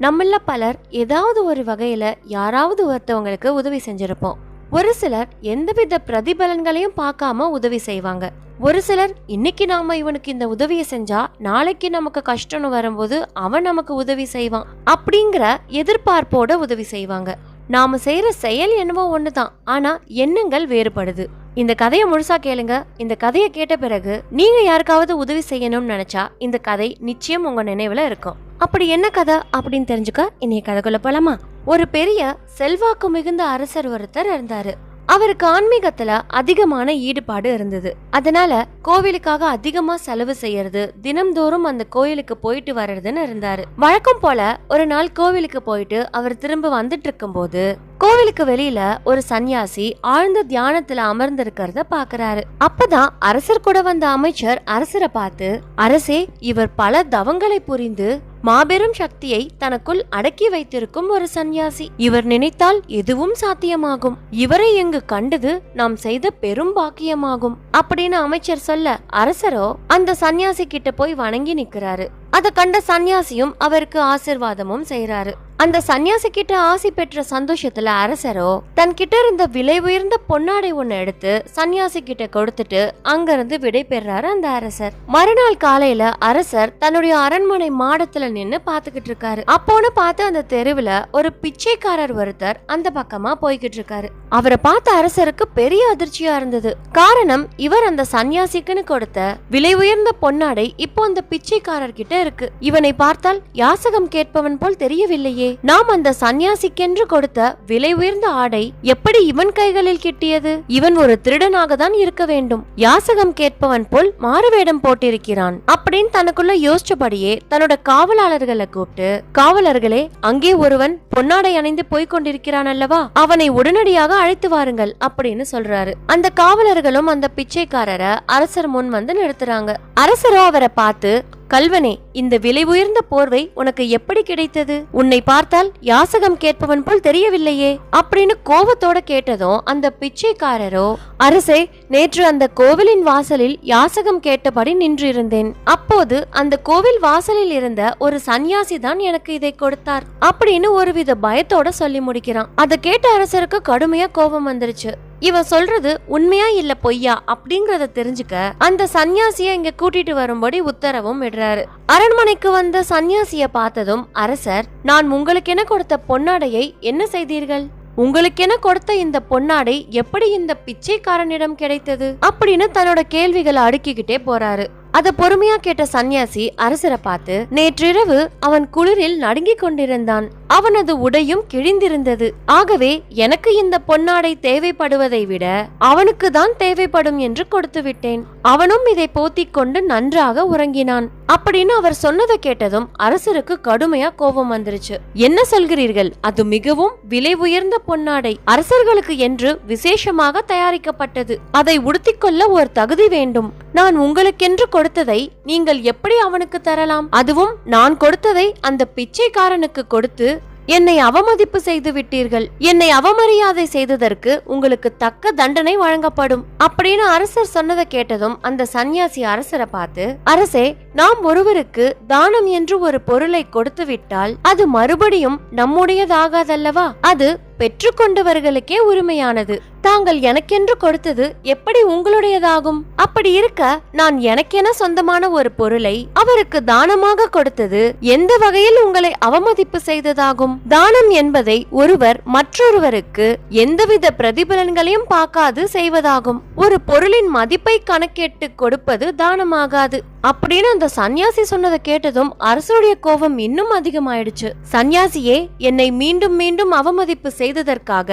நம்மள பலர் ஏதாவது ஒரு வகையில் யாராவது ஒருத்தவங்களுக்கு உதவி செஞ்சிருப்போம். ஒரு சிலர் எந்தவித பிரதிபலன்களையும் பார்க்காம உதவி செய்வாங்க. ஒரு சிலர் இன்னைக்கு நாம இவனுக்கு இந்த உதவியை செஞ்சா நாளைக்கு நமக்கு கஷ்டம்னு வரும்போது அவன் நமக்கு உதவி செய்வான் அப்படிங்கிற எதிர்பார்ப்போட உதவி செய்வாங்க. நாம செய்யற செயல் என்னவோ ஒண்ணுதான் ஆனா எண்ணங்கள் வேறுபடுது. இந்த கதையை முழுசா கேளுங்க. இந்த கதையை கேட்ட பிறகு நீங்க யாருக்காவது உதவி செய்யணும்னு நினைச்சா இந்த கதை நிச்சயம் உங்க நினைவுல இருக்கும். அப்படி என்ன கதை அப்படின்னு தெரிஞ்சுக்க இன்னைய கதைக்குள்ள போலாமா? ஒரு பெரிய செல்வாக்கு மிகுந்த அரசர் ஒருத்தர் இருந்தாரு. அவருக்கு ஆன்மீகத்துல அதிகமான ஈடுபாடு இருந்தது. அதனால கோவிலுக்காக அதிகமா செலவு செய்யறது தினம்தோறும் அந்த கோயிலுக்கு போயிட்டு வர்றதுன்னு இருந்தாரு. வழக்கம் போல ஒரு நாள் கோவிலுக்கு போயிட்டு அவர் திரும்ப வந்துட்டு இருக்கும்போது கோவிலுக்கு வெளியில ஒரு சன்னியாசி ஆழ்ந்த தியானத்துல அமர்ந்திருக்கிறத பாக்குறாரு. அப்பதான் அரசர் கூட வந்த அமைச்சர் அரசரை பார்த்து அரசே இவர் பல தவங்களை புரிந்து மாபெரும் சக்தியை தனக்குள் அடக்கி வைத்திருக்கும் ஒரு சந்நியாசி. இவர் நினைத்தால் எதுவும் சாத்தியமாகும். இவரை இங்கு கண்டது நாம் செய்த பெரும் பாக்கியமாகும். அப்படின்னு அமைச்சர் சொல்ல அரசரோ அந்த சந்நியாசி கிட்ட போய் வணங்கி நிக்கிறாரு அதை கண்ட சன்னியாசியும் அவருக்கு ஆசிர்வாதமும் செய்யறாரு அந்த சன்னியாசி கிட்ட ஆசி பெற்ற சந்தோஷத்துல அரசரோ தன் கிட்ட இருந்த விலை உயர்ந்த பொன்னாடை ஒண்ணு எடுத்து சன்னியாசி கிட்ட கொடுத்துட்டு அங்கிருந்து விடை பெறாரு அந்த அரசர். மறுநாள் காலையில அரசர் தன்னுடைய அரண்மனை மாடத்துல நின்னு பாத்துக்கிட்டு இருக்காரு. அப்போன்னு பார்த்து அந்த தெருவுல ஒரு பிச்சைக்காரர் ஒருத்தர் அந்த பக்கமா போய்கிட்டு இருக்காரு. அவரை பார்த்த அரசருக்கு பெரிய அதிர்ச்சியா இருந்தது. காரணம் இவர் அந்த சன்னியாசிக்குன்னு கொடுத்த விலை உயர்ந்த பொன்னாடை இப்போ அந்த பிச்சைக்காரர் கிட்ட இருக்கு. இவனை பார்த்தால் யாசகம் கேட்பவன் போல் தெரியவில்லையே. நாம் அந்த சன்னியாசிக்கென்று கொடுத்த விலை உயர்ந்த ஆடை எப்படி இவன் கைகளில் கிட்டியது? இவன் ஒரு திருடனாக தான் இருக்க வேண்டும். யாசகம் கேட்பவன் போல் மாறுவேடம் போட்டிருக்கிறான். அப்படின்னு தனக்குள்ள யோசிச்சபடியே தன்னோட காவலாளர்களை கூப்பிட்டு காவலர்களே அங்கே ஒருவன் பொன்னாடை அணிந்து போய்க் கொண்டிருக்கிறான் அல்லவா? அவனை உடனடியாக அழைத்து வாருங்கள் அப்படின்னு சொல்றாரு. அந்த காவலர்களும் அந்த பிச்சைக்காரரை அரசர் முன் வந்து நிறுத்துறாங்க. அரசரோ அவரை பார்த்து கல்வனே இந்த விலை உயர்ந்த போர்வை உனக்கு எப்படி கிடைத்தது? உன்னை பார்த்தால் யாசகம் கேட்பவன் போல் தெரியவில்லையே. அப்படின்னு கோபத்தோட கேட்டதும் அந்த பிச்சைக்காரரோ அரசே நேற்று அந்த கோவிலின் வாசலில் யாசகம் கேட்டபடி நின்றிருந்தேன். அப்போது அந்த கோவில் வாசலில் இருந்த ஒரு சன்னியாசி தான் எனக்கு இதை கொடுத்தார். அப்படின்னு ஒருவித பயத்தோட சொல்லி முடிக்கிறான். அதை கேட்ட அரசருக்கு கடுமையா கோபம் வந்துருச்சு. இவ சொல்றது உண்மையா இல்ல பொய்யா அப்படிங்கறத தெரிஞ்சுக்க அந்த சன்னியாசிய இங்க கூட்டிட்டு வரும்படி உத்தரவும் விடுறாரு. அரண்மனைக்கு வந்த சன்னியாசிய பார்த்ததும் அரசர் நான் உங்களுக்கென கொடுத்த பொன்னாடையை என்ன செய்தீர்கள்? உங்களுக்கென கொடுத்த இந்த பொன்னாடை எப்படி இந்த பிச்சைக்காரனிடம் கிடைத்தது? அப்படின்னு தன்னோட கேள்விகளை அடுக்கிக்கிட்டே போறாரு. அதை பொறுமையா கேட்ட சன்னியாசி அரசரை பார்த்து நேற்றிரவு அவன் குளிரில் நடுங்கிக் கொண்டிருந்தான். அவனது உடையும் கிழிந்திருந்தது. ஆகவே எனக்கு இந்த பொன்னாடை தேவைப்படுவதை விட அவனுக்கு தான் தேவைப்படும் என்று கொடுத்து விட்டேன் அவனும் இதை போத்திக் கொண்டு நன்றாக உறங்கினான். அப்படின்னு அவர் சொன்னதை கேட்டதும் அரசருக்கு கடுமையா கோபம் வந்துருச்சு. என்ன சொல்கிறீர்கள்? அது மிகவும் விலை உயர்ந்த பொன்னாடை. அரசர்களுக்கு என்று விசேஷமாக தயாரிக்கப்பட்டது. அதை உடுத்திக்கொள்ள ஒரு தகுதி வேண்டும். நான் உங்களுக்கென்று கொடுத்ததை நீங்கள் எப்படி அவனுக்கு தரலாம்? அதுவும் நான் கொடுத்ததை அந்த பிச்சைக்காரனுக்கு கொடுத்து என்னை அவமதிப்பு செய்து விட்டீர்கள். என்னை அவமரியாதை செய்ததற்கு உங்களுக்கு தக்க தண்டனை வழங்கப்படும். அப்படின்னு அரசர் சொன்னதை கேட்டதும் அந்த சன்னியாசி அரசரை பார்த்து அரசே நாம் ஒருவருக்கு தானம் என்று ஒரு பொருளை கொடுத்து விட்டால் அது மறுபடியும் நம்முடையதாகாதல்லவா? அது பெற்றுக்கொண்டவர்களுக்கே உரிமையானது. தாங்கள் எனக்கென்று கொடுத்தது எப்படி உங்களுடையதாகும்? அப்படி இருக்க நான் எனக்கென சொந்தமான ஒரு பொருளை அவருக்கு தானமாக கொடுத்தது எந்த வகையில் உங்களை அவமதிப்பு செய்ததாகும்? தானம் என்பதை ஒருவர் மற்றொருவருக்கு எந்தவித பிரதிபலன்களையும் பார்க்காது செய்வதாகும். ஒரு பொருளின் மதிப்பை கணக்கெட்டு கொடுப்பது தானமாகாது. அப்படின்னு அந்த சன்னியாசி சொன்னதை கேட்டதும் அரசருடைய கோபம் இன்னும் அதிகமாயிடுச்சு. சன்னியாசியே என்னை மீண்டும் மீண்டும் அவமதிப்பு செய்ததற்காக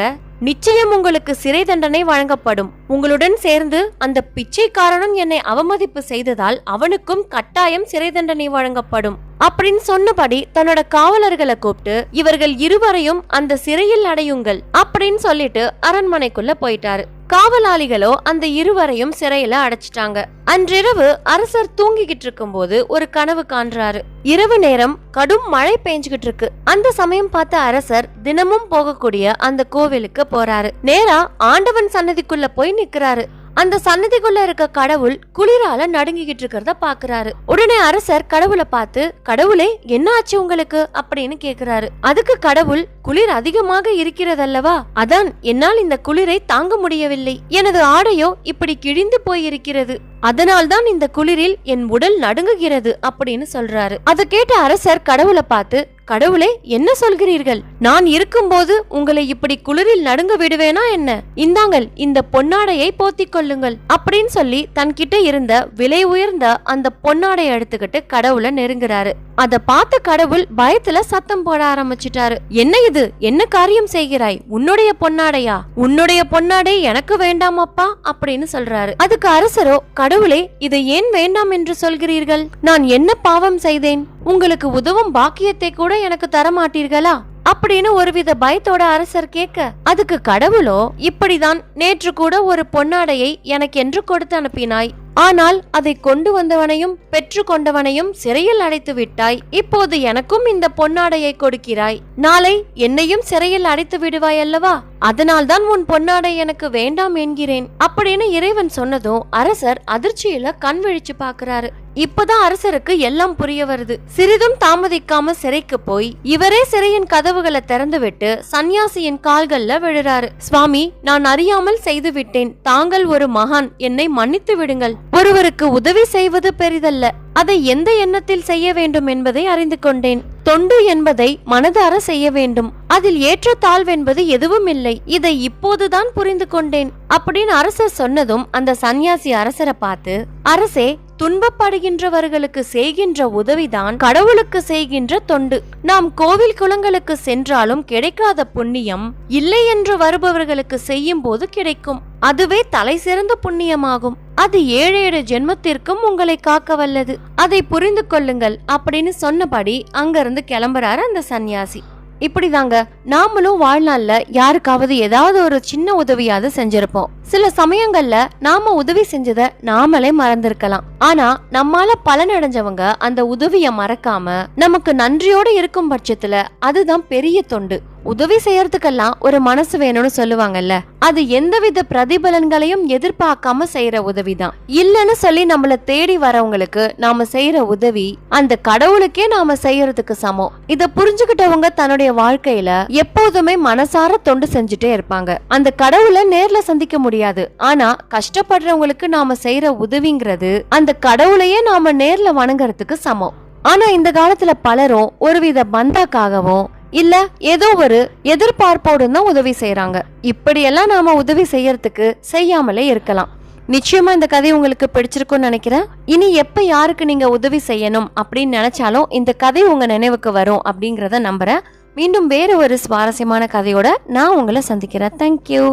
நிச்சயம் உங்களுக்கு சிறை தண்டனை வழங்கப்படும். உங்களுடன் சேர்ந்து அந்த பிச்சைக்காரனும் என்னை அவமதிப்பு செய்ததால் அவனுக்கும் கட்டாயம் சிறை தண்டனை வழங்கப்படும். அப்படின்னு சொன்னபடி தன்னோட காவலர்களை கூப்பிட்டு இவர்கள் இருவரையும் அந்த சிறையில் அடையுங்கள் அப்படின்னு சொல்லிட்டு அரண்மனைக்குள்ள போயிட்டாரு. காவலாளிகளோ அந்த இருவரையும் சிறையில அடைச்சிட்டாங்க. அன்றிரவு அரசர் தூங்கிக்கிட்டு இருக்கும்போது ஒரு கனவு காண்றாரு. இரவு நேரம் கடும் மழை பெஞ்சுகிட்டு இருக்கு. அந்த சமயம் பார்த்த அரசர் தினமும் போகக்கூடிய அந்த கோவிலுக்கு போறாரு. நேரா ஆண்டவன் சன்னதிக்குள்ள போய் நிக்கிறாரு. அந்த சன்னதிக்குள்ள இருக்க கடவுள் குளிரால நடுங்கிக்கிட்டு இருக்கிறத பாக்குறாரு. உடனே அரசர் கடவுளை பார்த்து கடவுளே என்ன ஆச்சு உங்களுக்கு? அப்படின்னு கேக்குறாரு. அதுக்கு கடவுள் குளிர் அதிகமாக இருக்கிறதல்லவா? அதான் என்னால் இந்த குளிரை தாங்க முடியவில்லை. எனது ஆடையோ இப்படி கிழிந்து போயிருக்கிறது. அதனால்தான் இந்த குளிரில் என் உடல் நடுங்குகிறது அப்படின்னு சொல்றாரு. அதை கேட்ட அரசர் கடவுளை பார்த்து கடவுளே என்ன சொல்கிறீர்கள்? நான் இருக்கும்போது உங்களை இப்படி குளிரில் நடுங்க விடுவேனா என்ன? இந்தாங்கள் இந்த பொன்னாடையை போத்திக் கொள்ளுங்கள். அப்படின்னு சொல்லி தன்கிட்ட இருந்த விலை உயர்ந்த அந்த பொன்னாடையை எடுத்துக்கிட்டு கடவுளை நெருங்குறாரு. அத பார்த்த கடவுள் பயத்துல சத்தம் போட ஆரம்பிச்சிட்டாரு. என்ன இது? என்ன காரியம் செய்கிறாய்? உன்னுடைய பொன்னாடையா? உன்னுடைய பொன்னாடை எனக்கு வேண்டாம் அப்பா அப்படின்னு சொல்றாரு. அதுக்கு அரசரோ கடவுளே இதை ஏன் வேண்டாம் என்று சொல்கிறீர்கள்? நான் என்ன பாவம் செய்தேன்? உங்களுக்கு உதவும் பாக்கியத்தை கூட எனக்கு தர மாட்டீர்களா அப்படின்னு ஒருவித பயத்தோட அரசர் கேட்க அதுக்கு கடவுளோ இப்படிதான் நேற்று கூட ஒரு பொன்னாடையை எனக்கு என்று கொடுத்து அனுப்பினாய். ஆனால் அதை கொண்டு வந்தவனையும் பெற்று கொண்டவனையும் சிறையில் அடைத்து விட்டாய். இப்போது எனக்கும் இந்த பொன்னாடையை கொடுக்கிறாய். நாளை என்னையும் சிறையில் அடைத்து விடுவாய் அல்லவா? அதனால்தான் உன் பொன்னாடை எனக்கு வேண்டாம் என்கிறேன். அப்படின்னு இறைவன் சொன்னதும் அரசர் அதிர்ச்சியில கண் விழிச்சு பாக்குறாரு இப்பதான் அரசருக்கு எல்லாம் புரிய வருது. சிறிதும் தாமதிக்காம சிறைக்கு போய் இவரே சிறையின் கதவுகளை திறந்து விட்டு சன்னியாசியின் கால்கள்ல விழுறாரு. சுவாமி நான் அறியாமல் செய்து விட்டேன் தாங்கள் ஒரு மகான். என்னை மன்னித்து விடுங்கள். ஒருவருக்கு உதவி செய்வது பெரிதல்ல. அதை எந்த எண்ணத்தில் செய்ய வேண்டும் என்பதை அறிந்து கொண்டேன். தொண்டு என்பதை மனதார செய்ய வேண்டும். அதில் ஏற்ற தாழ்வென்பது எதுவும் இல்லை. இதை இப்போதுதான் புரிந்து கொண்டேன். அப்படின்னு அரசர் சொன்னதும் அந்த சன்னியாசி அரசரை பார்த்து அரசே துன்பப்படுகின்றவர்களுக்கு செய்கின்ற உதவிதான் கடவுளுக்கு செய்கின்ற தொண்டு. நாம் கோவில் குளங்களுக்கு சென்றாலும் கிடைக்காத புண்ணியம் இல்லை என்று வருபவர்களுக்கு செய்யும் போது கிடைக்கும். அதுவே தலை சிறந்த புண்ணியமாகும். அது ஏழு ஏழு ஜென்மத்திற்கும் உங்களை காக்க வல்லது. அதை புரிந்து கொள்ளுங்கள். அப்படின்னு சொன்னபடி அங்கிருந்து கிளம்புறாரு அந்த சன்னியாசி இப்படிதாங்க நாமளும் வாழ்நாள்ல யாருக்காவது ஏதாவது ஒரு சின்ன உதவியாவது செஞ்சிருப்போம். சில சமயங்கள்ல நாம உதவி செஞ்சத நாமளே மறந்திருக்கலாம். ஆனா நம்மால பலனடைஞ்சவங்க அந்த உதவிய மறக்காம நமக்கு நன்றியோட இருக்கும் பட்சத்துல அதுதான் பெரிய தொண்டு. உதவி செய்யறதுக்கெல்லாம் ஒரு மனசு வேணும்னு சொல்லுவாங்கல்ல. அது எந்தவித பிரதிபலன்களையும் எதிர்பார்க்காம செய்யற உதவிதான். இல்லைன்னு சொல்லி நம்மள தேடி வரவங்களுக்கு நாம செய்யற உதவி அந்த கடவுளுக்கே நாம செய்யறதுக்கு சமம். இத புரிஞ்சுக்கிட்டவங்க தன்னுடைய வாழ்க்கையில எப்போதுமே மனசார தொண்டு செஞ்சுட்டே இருப்பாங்க. அந்த கடவுளை நேர்ல சந்திக்க முடியாது. ஆனா கஷ்டப்படுறவங்களுக்கு நாம செய்யற உதவிங்கிறது அந்த கடவுளையே நாம நேர்ல வணங்குறதுக்கு சமம். ஆனா இந்த காலத்துல பலரும் ஒருவித பந்தாக்காகவும் இல்ல ஏதோ ஒரு எதிர்பார்ப்போடு தான் உதவி செய்யறாங்க இப்படியெல்லாம் நாம உதவி செய்யறதுக்கு செய்யாமலே இருக்கலாம். நிச்சயமா இந்த கதை உங்களுக்கு பிடிச்சிருக்கும்னு நினைக்கிறேன். இனி எப்ப யாருக்கு நீங்க உதவி செய்யணும் அப்படின்னு நினைச்சாலும் இந்த கதை உங்க நினைவுக்கு வரும் அப்படிங்கிறத நம்புறேன். மீண்டும் வேறு ஒரு சுவாரஸ்யமான கதையோட நான் உங்களை சந்திக்கிறேன். தேங்க்யூ